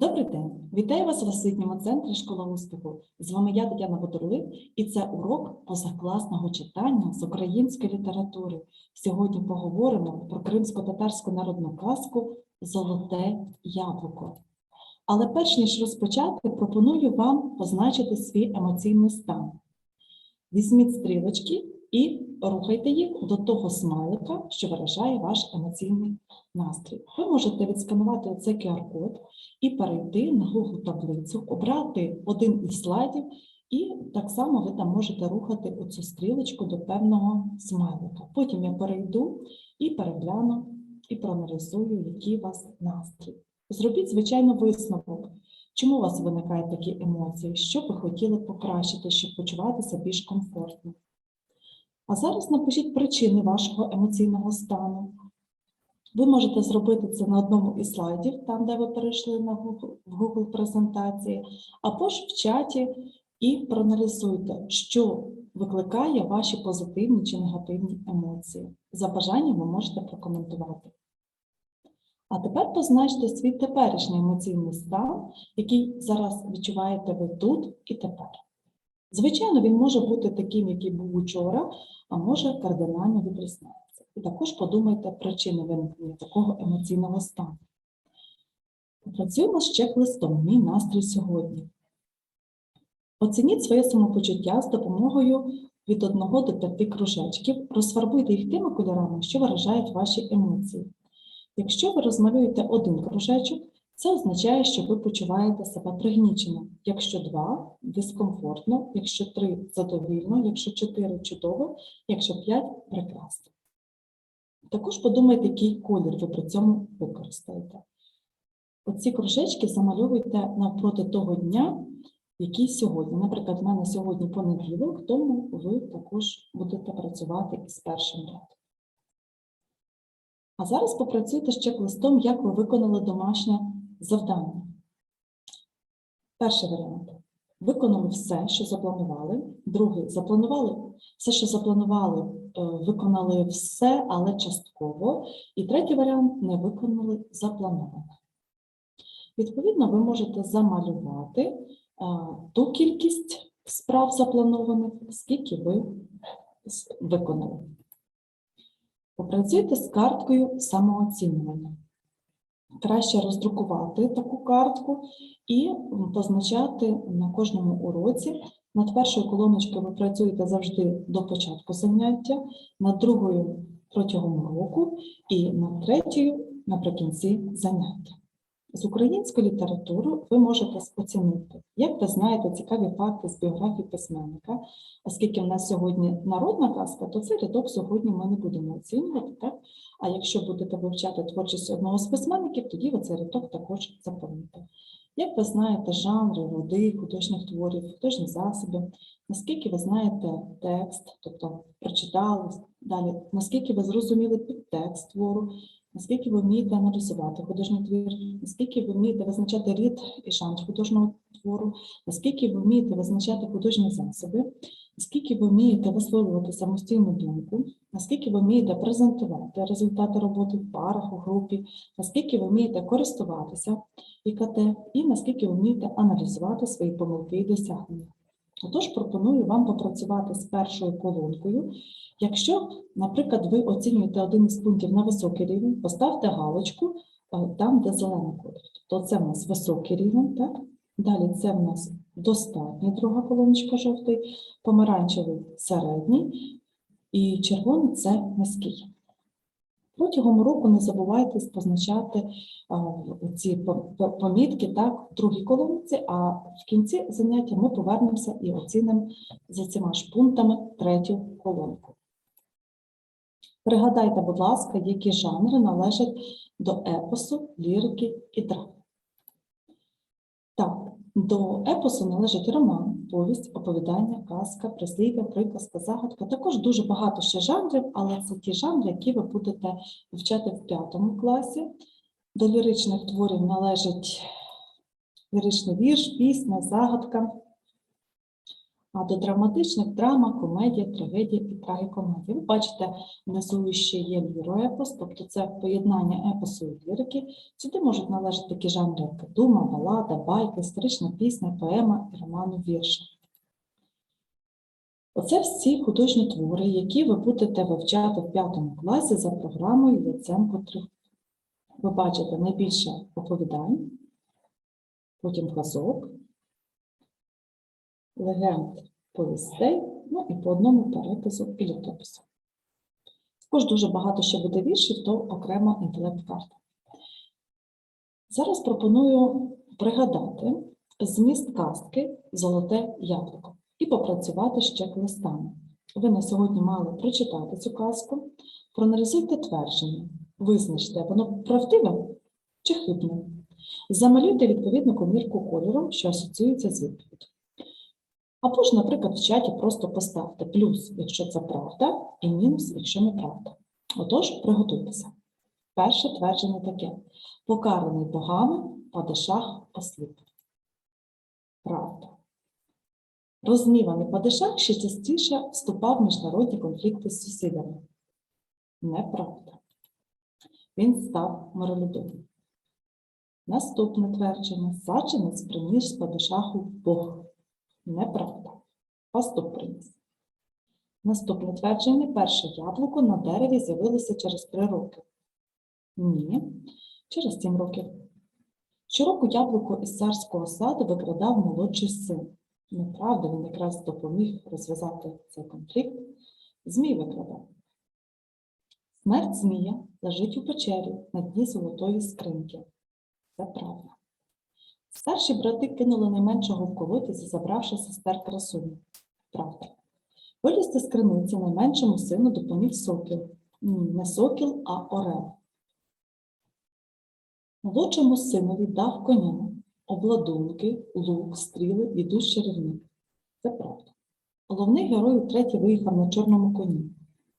Добрий день! Вітаю вас в освітньому центрі Школа успіху. З вами я Тетяна Бодорлик, і це урок позакласного читання з української літератури. Сьогодні поговоримо про кримсько-татарську народну казку Золоте яблуко. Але перш ніж розпочати, пропоную вам позначити свій емоційний стан. Візьміть стрілочки і рухайте їх до того смайлика, що виражає ваш емоційний настрій. Ви можете відсканувати оцей QR-код і перейти на Google таблицю, обрати один із слайдів, і так само ви там можете рухати оцю стрілочку до певного смайлика. Потім я перейду і перегляну, і проаналізую, який у вас настрій. Зробіть, звичайно, висновок. Чому у вас виникають такі емоції? Що ви хотіли покращити, щоб почуватися більш комфортно? А зараз напишіть причини вашого емоційного стану. Ви можете зробити це на одному із слайдів, там, де ви перейшли на Google, в Google презентації, або ж в чаті і проаналізуйте, що викликає ваші позитивні чи негативні емоції. За бажанням ви можете прокоментувати. А тепер позначте свій теперішній емоційний стан, який зараз відчуваєте ви тут і тепер. Звичайно, він може бути таким, який був учора, а може кардинально відрізняється. І також подумайте причини виникнення такого емоційного стану. Працюємо з чек-листом Мій настрій сьогодні. Оцініть своє самопочуття з допомогою від 1 до 5 кружечків, розфарбуйте їх тими кольорами, що виражають ваші емоції. Якщо ви розмалюєте один кружечок, це означає, що ви почуваєте себе пригнічено. Якщо два дискомфортно, якщо три задовільно, якщо чотири чудово, якщо п'ять прекрасно. Також подумайте, який колір ви при цьому використаєте. Оці кружечки замальовуйте навпроти того дня, який сьогодні. Наприклад, в мене сьогодні понеділок, тому ви також будете працювати із першим рядом. А зараз попрацюйте з чек-листом, як ви виконали домашнє завдання. Перший варіант. Виконали все, що запланували. Другий запланували все, що запланували, е, виконали все, але частково. І третій варіант не виконали заплановане. Відповідно, ви можете замалювати е, ту кількість справ запланованих, скільки ви виконали. Попрацюйте з карткою самооцінювання. Краще роздрукувати таку картку і позначати на кожному уроці. Над першою колоночкою ви працюєте завжди до початку заняття, над другою протягом року і над третьою наприкінці заняття. З української літератури ви можете оцінити, як ви знаєте цікаві факти з біографії письменника, оскільки в нас сьогодні народна казка, то цей рядок сьогодні ми не будемо оцінювати, так? А якщо будете вивчати творчість одного з письменників, тоді ви цей рядок також заповните. Як ви знаєте жанри, роди художніх творів, художні засоби, наскільки ви знаєте текст, тобто прочитали далі, наскільки ви зрозуміли підтекст твору, наскільки ви вмієте аналізувати художній твір, наскільки ви вмієте визначати рід і жанр художнього твору, наскільки ви вмієте визначати художні засоби, наскільки ви вмієте висловлювати самостійну думку, наскільки ви вмієте презентувати результати роботи в парах, у групі, наскільки ви вмієте користуватися ІКТ? І наскільки ви вмієте аналізувати свої помилки і досягнення. Отож, пропоную вам попрацювати з першою колонкою. Якщо, наприклад, ви оцінюєте один із пунктів на високий рівень, поставте галочку е, там, де зелений колір. Тобто це в нас високий рівень, так? Далі це в нас достатній, друга колоночка жовтий, помаранчевий середній і червоний це низький. Протягом року не забувайте позначати ці по- по- помітки так, в другій колонці, а в кінці заняття ми повернемося і оцінимо за цими ж пунктами третю колонку. Пригадайте, будь ласка, які жанри належать до епосу, лірики і драми. До епосу належить роман, повість, оповідання, казка, прислів'я, приказка, загадка. Також дуже багато ще жанрів, але це ті жанри, які ви будете вивчати в п'ятому класі. До ліричних творів належить ліричний вірш, пісня, загадка. А до драматичних драма, комедія, трагедія і трагікомедія. Ви бачите, внизу ще є ліроепос, тобто це поєднання епосу і лірики. Сюди можуть належати такі жанри, як дума, балада, байка, історична пісня, поема і роману вірша. Оце всі художні твори, які ви будете вивчати в п'ятому класі за програмою Яценко 3. Ви бачите найбільше оповідань, потім казок, легенд повістей, ну і по одному перепису і літопису. Також дуже багато ще буде віршів, то окрема інтелект-карта. Зараз пропоную пригадати зміст казки Золоте яблуко і попрацювати з чек-листами. Ви на сьогодні мали прочитати цю казку, проаналізуйте твердження, визначте, воно правдиве чи хибне. Замалюйте відповідну комірку кольором, що асоціюється з відповіддю. Або ж, наприклад, в чаті просто поставте плюс, якщо це правда, і мінус, якщо неправда. Отож, приготуйтеся. Перше твердження таке: покараний богами, падишах осліп. Правда. Розгніваний падишах ще частіше вступав в міжнародні конфлікти з сусідами. Неправда. Він став миролюбивим. Наступне твердження: саджанець приніс з падишаху Бог. Неправда. Пастух приніс. Наступне твердження: перше яблуко на дереві з'явилося через три роки. Ні, через сім років. Щороку яблуко із царського саду викрадав молодший син. Неправда, він якраз допоміг розв'язати цей конфлікт. Змій викрадав. Смерть змія лежить у печері на дні золотої скриньки. Це правда. Старші брати кинули найменшого в колодязі, забравши сестер красуню. Правда. Вилізти з криниці найменшому сину допоміг сокіл. Не сокіл, а орел. Молодшому синові дав коня, обладунки, лук, стріли і душ чарівник. Це правда. Головний герой утретє виїхав на чорному коні.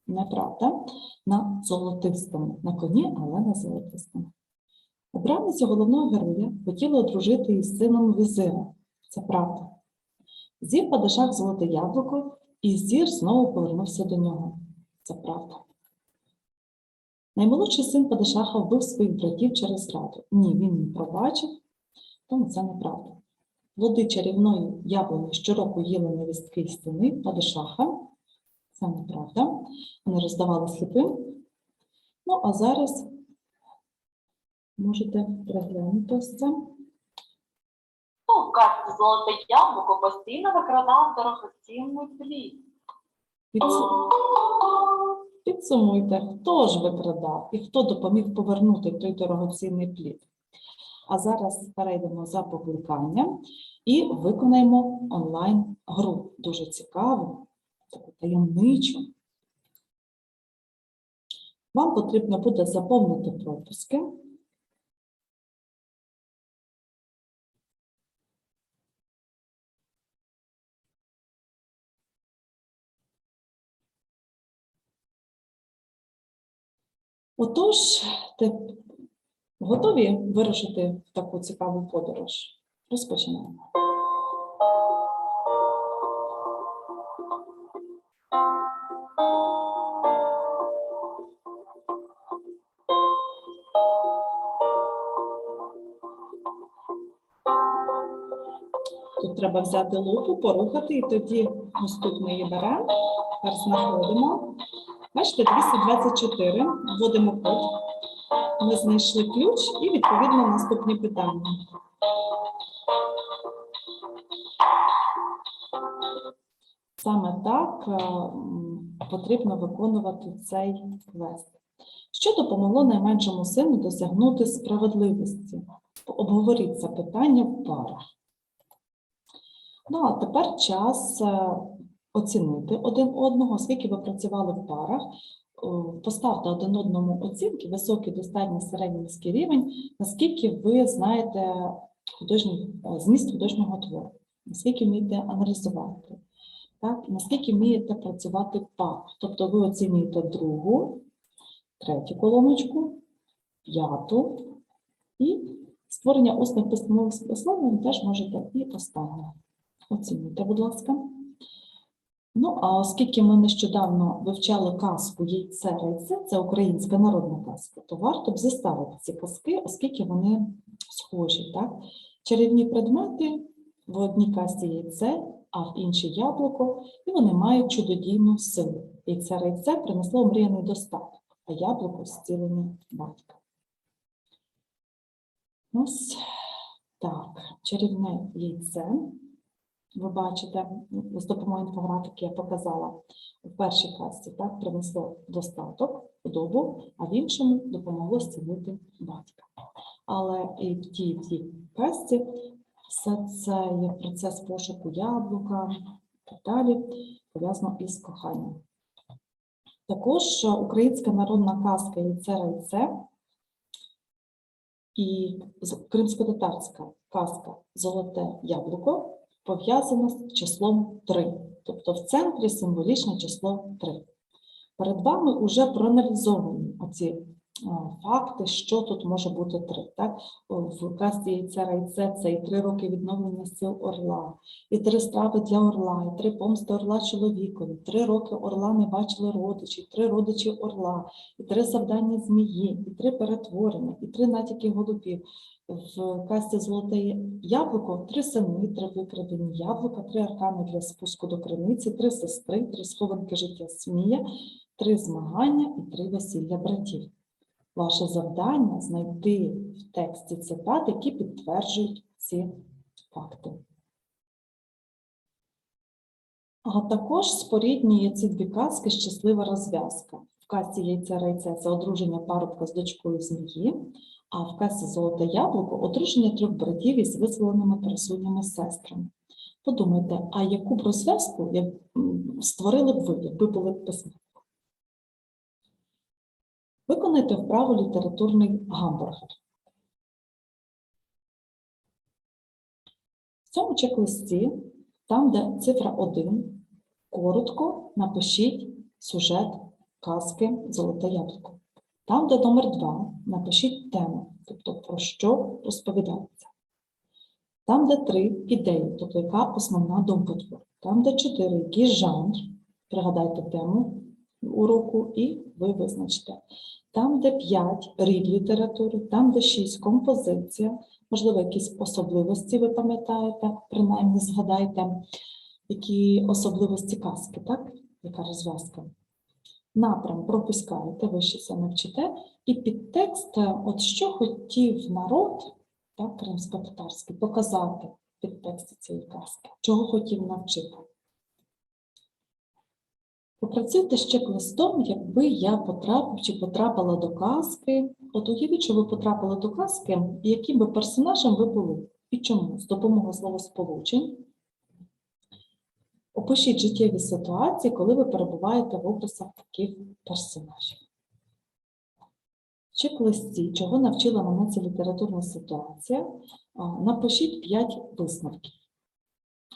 Неправда, на золотистому, на коні, але на золотистому. Обраниця головного героя хотіла одружити із сином візира. Це правда. З'їв падишах золоте яблуко, і зір знову повернувся до нього. Це правда. Наймолодший син Падишаха вбив своїх братів через зраду. Ні, він не пробачив, тому це неправда. Плоди чарівної яблуні щороку їли невістки із стіни Падишаха. Це неправда. Вони роздавали сліпим. Ну, а зараз можете переглянути ось це. В казці золоте яблуко постійно викрадав дорогоцінний плід? Підсу- Підсумуйте, хто ж викрадав і хто допоміг повернути той дорогоцінний плід. А зараз перейдемо за покликанням і виконаємо онлайн-гру. Дуже цікаву, таку таємничу. Вам потрібно буде заповнити пропуски. Отож, те- готові вирушити в таку цікаву подорож? Розпочинаємо. Тут треба взяти лупу, порухати, і тоді наступний беремо. Тепер знаходимо. Бачите, 224. Вводимо код. Ми знайшли ключ і відповідно наступні питання. Саме так е, потрібно виконувати цей квест. Що допомогло найменшому сину досягнути справедливості? Обговоріть це питання в парах. Ну, а тепер час е, оцінити один одного, оскільки ви працювали в парах, поставте один одному оцінки, високий, достатній, середній, низький рівень, наскільки ви знаєте художній, е, зміст художнього твору, наскільки вмієте аналізувати, так? наскільки вмієте працювати в парах. Тобто ви оцінюєте другу, третю колоночку, п'яту і створення усних письмових висловлень теж можете і останнє. Оцінюйте, будь ласка. Ну, а оскільки ми нещодавно вивчали казку Яйце Райце, це українська народна казка, то варто б заставити ці казки, оскільки вони схожі. Так? Чарівні предмети в одній казці яйце, а в іншій яблуко, і вони мають чудодійну силу. Яйце Райце принесло мріяний достаток, а яблуко зцілення батька. Ось так, чарівне яйце. Ви бачите, з допомогою інфографіки я показала в першій класі, так, принесло достаток, худобу, а в іншому допомогло зцілити батька. Але і в тій, в тій казці все це є процес пошуку яблука і далі, пов'язано із коханням. Також е, українська народна казка «Яйце райце» і кримсько-татарська казка Золоте яблуко пов'язана з числом 3, тобто в центрі символічне число 3. Перед вами вже проаналізовані оці факти, що тут може бути 3. Так? В казці яйця райце це і 3 роки відновлення сил орла, і три страви для орла, і три помсти орла чоловікові, три роки орла не бачили родичів, три родичі орла, і три завдання змії, і три перетворення, і три натяки голубів. В касті Золоте яблуко три сини, три викрадені яблука, три аркани для спуску до криниці, три сестри, три схованки життя Смія, три змагання і три весілля братів. Ваше завдання знайти в тексті цитат, які підтверджують ці факти. А також споріднює ці дві казки щаслива розв'язка. В казці яйця райця це одруження парубка з дочкою змії, а в казці Золоте яблуко одруження трьох братів із визволеними красунями сестрами. Подумайте, а яку б розв'язку створили б ви, якби були б письменником? Виконайте вправу літературний гамбургер. В цьому чек-листі, там, де цифра 1, коротко напишіть сюжет казки Золоте яблуко. Там, де номер 2, напишіть тему, тобто про що розповідається. Там, де 3 ідеї, тобто яка основна думка твору. Там, де 4, який жанр, пригадайте тему уроку і ви визначите. Там, де 5 рід літератури, там, де 6 композиція, можливо, якісь особливості ви пам'ятаєте, принаймні згадайте, які особливості казки, так? Яка розв'язка? Напрям пропускаєте, ви ще це навчите, і підтекст, е, от що хотів народ, так, кримсько-татарський, показати підтексті цієї казки, чого хотів навчити. Попрацюйте з чек-листом, якби я потрапив чи потрапила до казки. От уявіть, що ви потрапили до казки, яким би персонажем ви були. І чому? З допомогою словосполучень. Опишіть життєві ситуації, коли ви перебуваєте в образах таких персонажів. В чек-листі, чого навчила мене ця літературна ситуація, напишіть 5 висновків.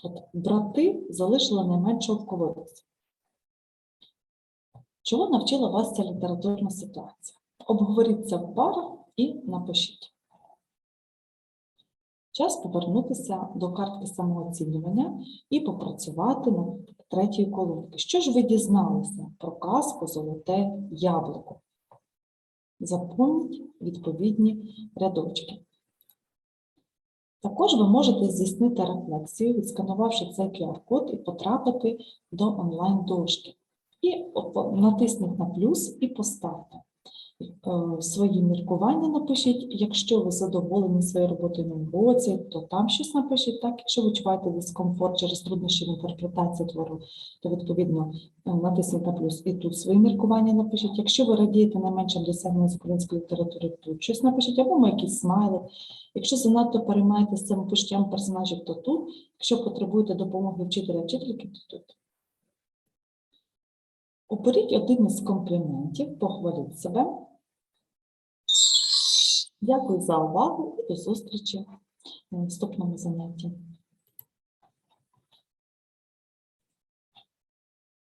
От брати залишили найменшу обковитися. Чого навчила вас ця літературна ситуація? Обговоріть це в парах і напишіть. Час повернутися до картки самооцінювання і попрацювати над третьою колонки. Що ж ви дізналися про казку Золоте яблуко? Заповніть відповідні рядочки. Також ви можете здійснити рефлексію, відсканувавши цей QR-код і потрапити до онлайн-дошки. І натисніть на плюс і поставте. Е, Свої міркування напишіть. Якщо ви задоволені своєю роботою на уроці, то там щось напишіть. Так, якщо ви відчуваєте дискомфорт через труднощі в інтерпретації твору, то відповідно е, натисніть на плюс і тут свої міркування напишіть. Якщо ви радієте найменшим досягненням з української літератури, тут щось напишіть, або якийсь смайлик. Якщо занадто переймаєтеся цим почуттям персонажів, то тут. Якщо потребуєте допомоги вчителя вчительки, то тут. Оберіть один із компліментів, похваліть себе. Дякую за увагу і до зустрічі на наступному занятті.